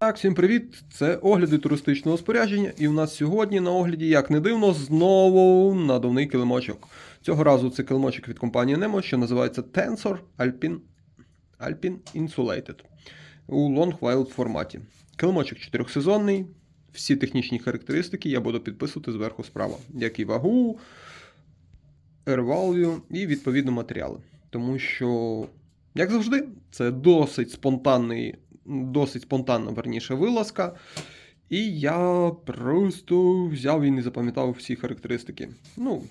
Так, всім привіт! Це огляди туристичного спорядження, і в нас сьогодні на огляді, як не дивно, знову надувний килимочок. Цього разу це килимочок від компанії Nemo, що називається Tensor Alpine, Alpine Insulated у Long Wild форматі. Килимочок чотирьохсезонний, всі технічні характеристики я буду підписувати зверху справа, як і вагу, air value і відповідно матеріали. Тому що, як завжди, це досить спонтанний досить спонтанна, верніше, вилазка. І я просто взяв і не запам'ятав всі характеристики. Ну,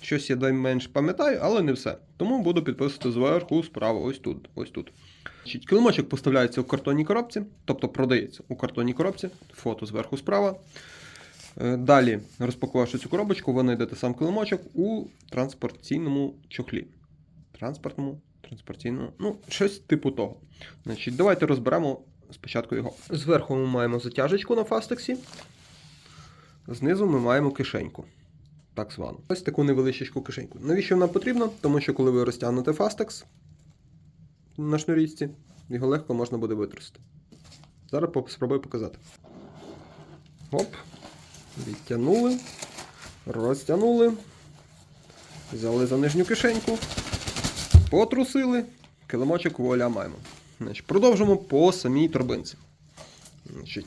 щось я менш пам'ятаю, але не все. Тому буду підписувати зверху справа, ось тут. ось тут. Килимочок поставляється у картонній коробці, тобто продається у картонній коробці, фото зверху справа. Е, Далі, розпакувавши цю коробочку, ви знайдете сам килимочок у транспорційному чохлі. Транспортному, транспортійному, ну, щось типу того. Значить, Давайте розберемо спочатку його. Зверху ми маємо затяжечку на фастексі. Знизу ми маємо кишеньку. Так звану. Ось таку невеличку кишеньку. Навіщо вона потрібна? Тому що коли ви розтягнете фастекс на шнурічці, його легко можна буде витрусити. Зараз спробую показати. Оп. Відтягнули. Розтягнули. Взяли за нижню кишеньку. Потрусили. Килимочок воля маємо. Значить, продовжимо по самій торбинці. Значить,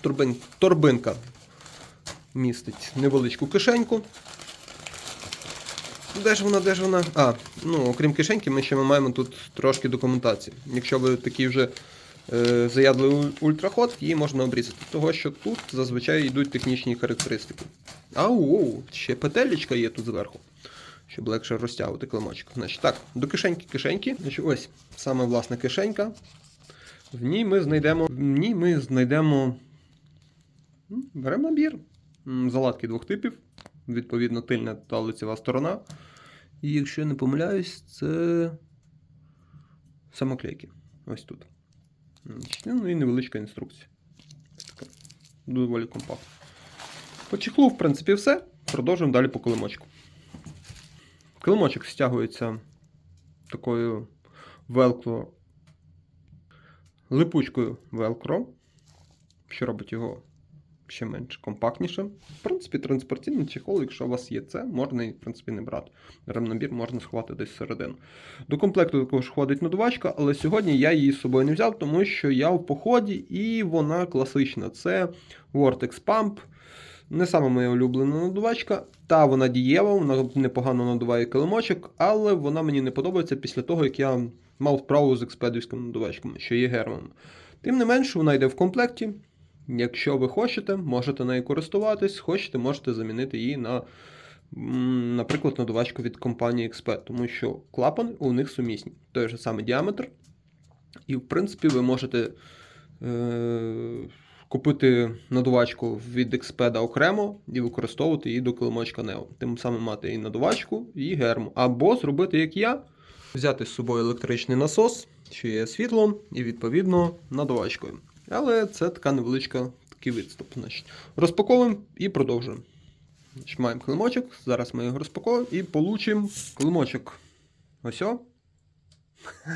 торбин, торбинка містить невеличку кишеньку. Де ж вона, де ж вона? А, ну, окрім кишеньки, ми ще маємо тут трошки документації. Якщо ви такий вже е, заядливий ультраход, її можна обрізати. Того, що тут зазвичай йдуть технічні характеристики. А, оу, ще петелечка є тут зверху щоб легше розтягувати килимочок. Значить, так, до кишеньки кишеньки. Значить, ось саме власна кишенька. В ній ми знайдемо. В ній ми знайдемо. Беремо набір. Заладки двох типів. Відповідно, тильна та лицева сторона. І якщо я не помиляюсь, це самоклейки. Ось тут. Ну і невеличка інструкція. Доволі компактна. По чехлу, в принципі, все. Продовжуємо далі по килимочку. Килимочок стягується такою велкро липучкою велкро, що робить його ще менш компактнішим. В принципі, транспортійний чехол, якщо у вас є це, можна і в принципі не брати. Ремнабір можна сховати десь всередину. До комплекту також входить надувачка, але сьогодні я її з собою не взяв, тому що я в поході і вона класична. Це Vortex Pump. Не саме моя улюблена надувачка. Та вона дієва, вона непогано надуває килимочок, але вона мені не подобається після того, як я мав справу з експедівськими надувачками, що є гермом. Тим не менше, вона йде в комплекті. Якщо ви хочете, можете нею користуватись, хочете, можете замінити її на, наприклад, надувачку від компанії Exped, тому що клапани у них сумісні. Той же самий діаметр. І, в принципі, ви можете. Е- купити надувачку від Експеда окремо і використовувати її до килимочка Neo. Тим самим мати і надувачку, і герму. Або зробити, як я, взяти з собою електричний насос, що є світлом, і відповідно надувачкою. Але це така невеличка такий відступ. Значить, розпаковуємо і продовжуємо. Значить, маємо килимочок, зараз ми його розпаковуємо і получимо килимочок. Ось.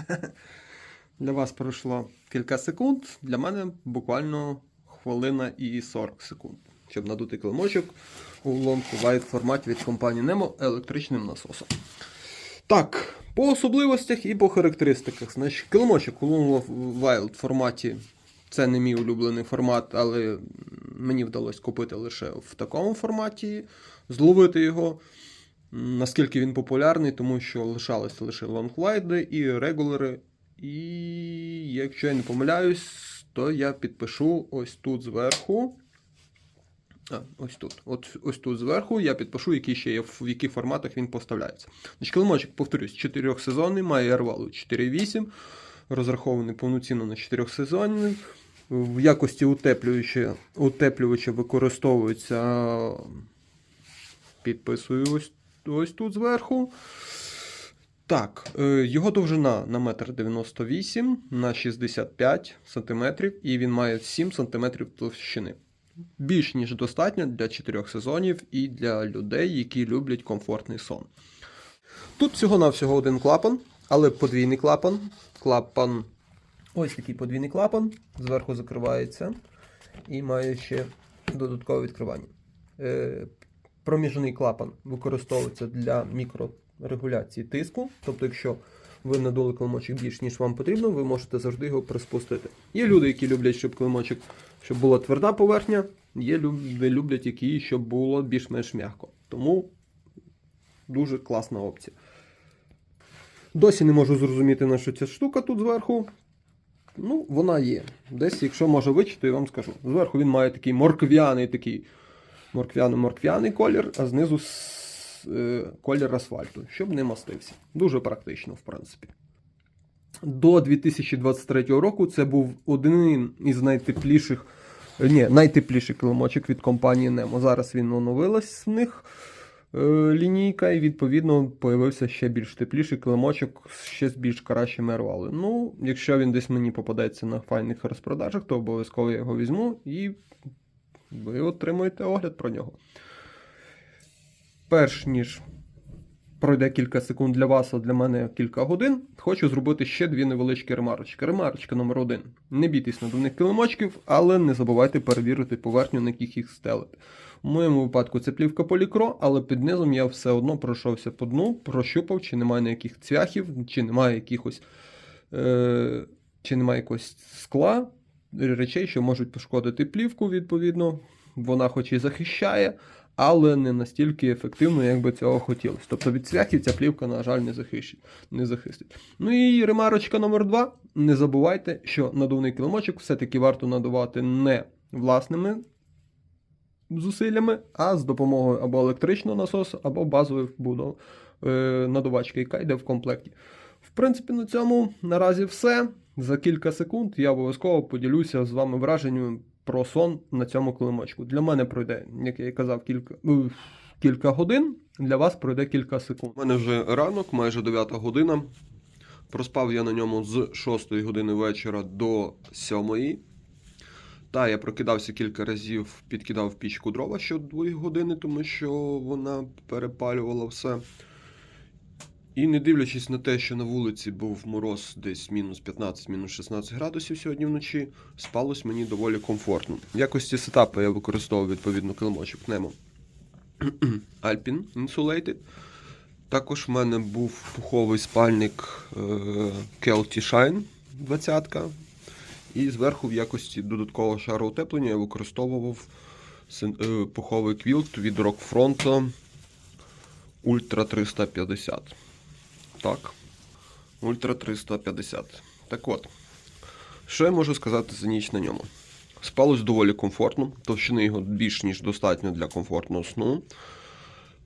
Для вас пройшло кілька секунд, для мене буквально хвилина і 40 секунд, щоб надути килимочок у long wide форматі від компанії Nemo електричним насосом. Так, по особливостях і по характеристиках. Значить, килимочок у wild форматі це не мій улюблений формат, але мені вдалося купити лише в такому форматі, зловити його. Наскільки він популярний, тому що лишалися лише лонгвайди і регулери. І якщо я не помиляюсь, то я підпишу ось тут зверху. А, ось тут. От, ось тут зверху я підпишу, які ще є, в яких форматах він поставляється. Значить, Килимочок, повторюсь, 4 сезонний, має ервалу 4.8, розрахований повноцінно на 4 сезонний. В якості утеплювача, утеплювача використовується. Підписую ось, ось тут зверху. Так, е, його довжина на 1,98 м на 65 см, і він має 7 см товщини. Більш ніж достатньо для 4 сезонів і для людей, які люблять комфортний сон. Тут всього-навсього один клапан, але подвійний клапан. Клапан Ось такий подвійний клапан, зверху закривається і має ще додаткове відкривання. Проміжний клапан використовується для мікрорегуляції тиску. Тобто, якщо ви надули килимочок більш, ніж вам потрібно, ви можете завжди його приспустити. Є люди, які люблять, щоб килимочок, щоб була тверда поверхня, є люди, люблять, які щоб було більш-менш м'яко. Тому дуже класна опція. Досі не можу зрозуміти, на що ця штука тут зверху. Ну, вона є. Десь, якщо може вичити, я вам скажу. Зверху він має такий морквяний такий морквяно-морквяний колір, а знизу е, колір асфальту, щоб не мастився. Дуже практично, в принципі. До 2023 року це був один із найтепліших, ні, найтепліший килимочок від компанії Nemo. Зараз він оновилась в них е, лінійка, і відповідно появився ще більш тепліший килимочок ще з більш кращими рвали. Ну, якщо він десь мені попадеться на файних розпродажах, то обов'язково я його візьму і ви отримуєте огляд про нього. Перш ніж пройде кілька секунд для вас, а для мене кілька годин, хочу зробити ще дві невеличкі ремарочки. Ремарочка номер один. Не бійтесь надувних килимочків, але не забувайте перевірити поверхню, на яких їх стелити. У моєму випадку це плівка полікро, але під низом я все одно пройшовся по дну, прощупав, чи немає ніяких цвяхів, чи немає якихось. Е- чи немає якогось скла, речей, що можуть пошкодити плівку, відповідно. Вона хоч і захищає, але не настільки ефективно, як би цього хотілося. Тобто від цвяхів ця плівка, на жаль, не захищить, не захистить. Ну і ремарочка номер два. Не забувайте, що надувний килимочок все-таки варто надувати не власними зусиллями, а з допомогою або електричного насосу, або базової е, надувачки, яка йде в комплекті. Принципі, на цьому наразі все. За кілька секунд я обов'язково поділюся з вами враженням про сон на цьому килимочку. Для мене пройде, як я і казав, кілька, ну, кілька годин, для вас пройде кілька секунд. У мене вже ранок, майже 9 година. Проспав я на ньому з 6 години вечора до 7. Та, я прокидався кілька разів, підкидав пічку дрова що 2 години, тому що вона перепалювала все. І не дивлячись на те, що на вулиці був мороз десь мінус 15, мінус 16 градусів сьогодні вночі, спалось мені доволі комфортно. В якості сетапу я використовував відповідно килимочок Nemo Alpine Insulated. Також в мене був пуховий спальник е, Kelty Shine 20 І зверху в якості додаткового шару утеплення я використовував е, пуховий квілт від Rockfront Ultra 350. Так. Ультра 350. Так от. Що я можу сказати за ніч на ньому? Спалось доволі комфортно, товщини його більш ніж достатньо для комфортного сну.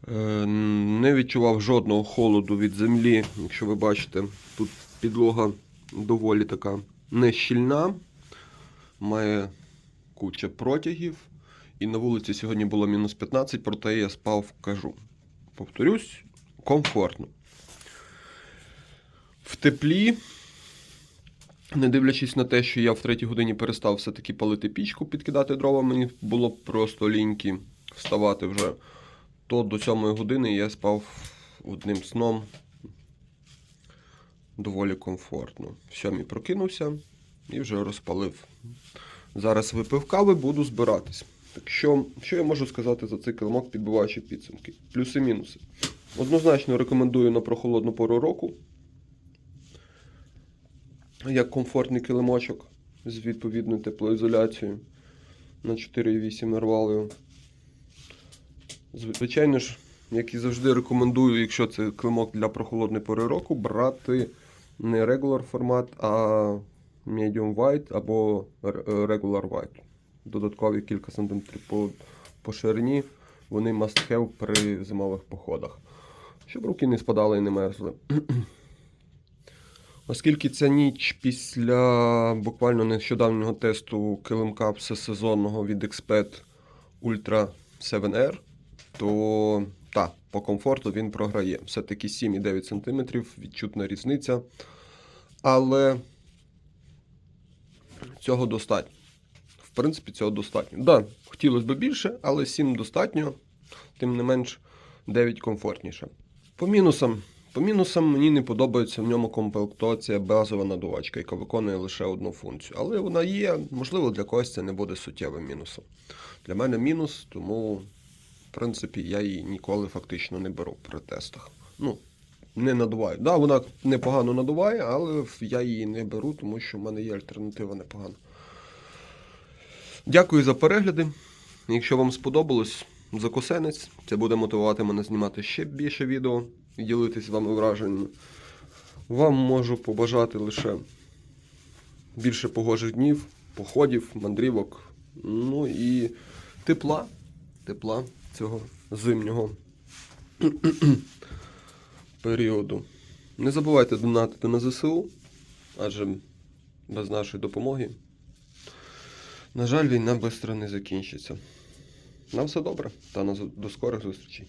Е, Не відчував жодного холоду від землі. Якщо ви бачите, тут підлога доволі така нещільна, має куча протягів. І на вулиці сьогодні було мінус 15, проте я спав, кажу. Повторюсь, комфортно. В теплі, не дивлячись на те, що я в третій годині перестав все-таки палити пічку, підкидати дрова, мені було просто ліньки вставати вже, то до сьомої години я спав одним сном доволі комфортно. В сьомій прокинувся і вже розпалив. Зараз випив кави, буду збиратись. Так що, що я можу сказати за цей килимок, підбиваючи підсумки? Плюси-мінуси. Однозначно рекомендую на прохолодну пору року як комфортний килимочок з відповідною теплоізоляцією на 4,8 нарвалою. Звичайно ж, як і завжди рекомендую, якщо це килимок для прохолодної пори року, брати не regular формат, а medium white або regular white. Додаткові кілька сантиметрів по, по ширині. Вони must have при зимових походах. Щоб руки не спадали і не мерзли. Оскільки ця ніч після буквально нещодавнього тесту килимка всесезонного від Exped Ultra 7R, то та, по комфорту він програє. Все-таки 7,9 см, відчутна різниця. Але цього достатньо. В принципі, цього достатньо. Да, хотілося б більше, але 7 достатньо, тим не менш 9 комфортніше. По мінусам По мінусам мені не подобається в ньому комплектація базова надувачка, яка виконує лише одну функцію. Але вона є, можливо, для когось це не буде суттєвим мінусом. Для мене мінус, тому, в принципі, я її ніколи фактично не беру при тестах. Ну, не надуваю. Да, вона непогано надуває, але я її не беру, тому що в мене є альтернатива непогана. Дякую за перегляди. Якщо вам сподобалось, закусенець. Це буде мотивувати мене знімати ще більше відео і ділитися з вами враженнями. Вам можу побажати лише більше погожих днів, походів, мандрівок, ну і тепла, тепла цього зимнього періоду. Не забувайте донатити на ЗСУ, адже без нашої допомоги, на жаль, війна швидко не закінчиться. На все добре та до скорих зустрічей.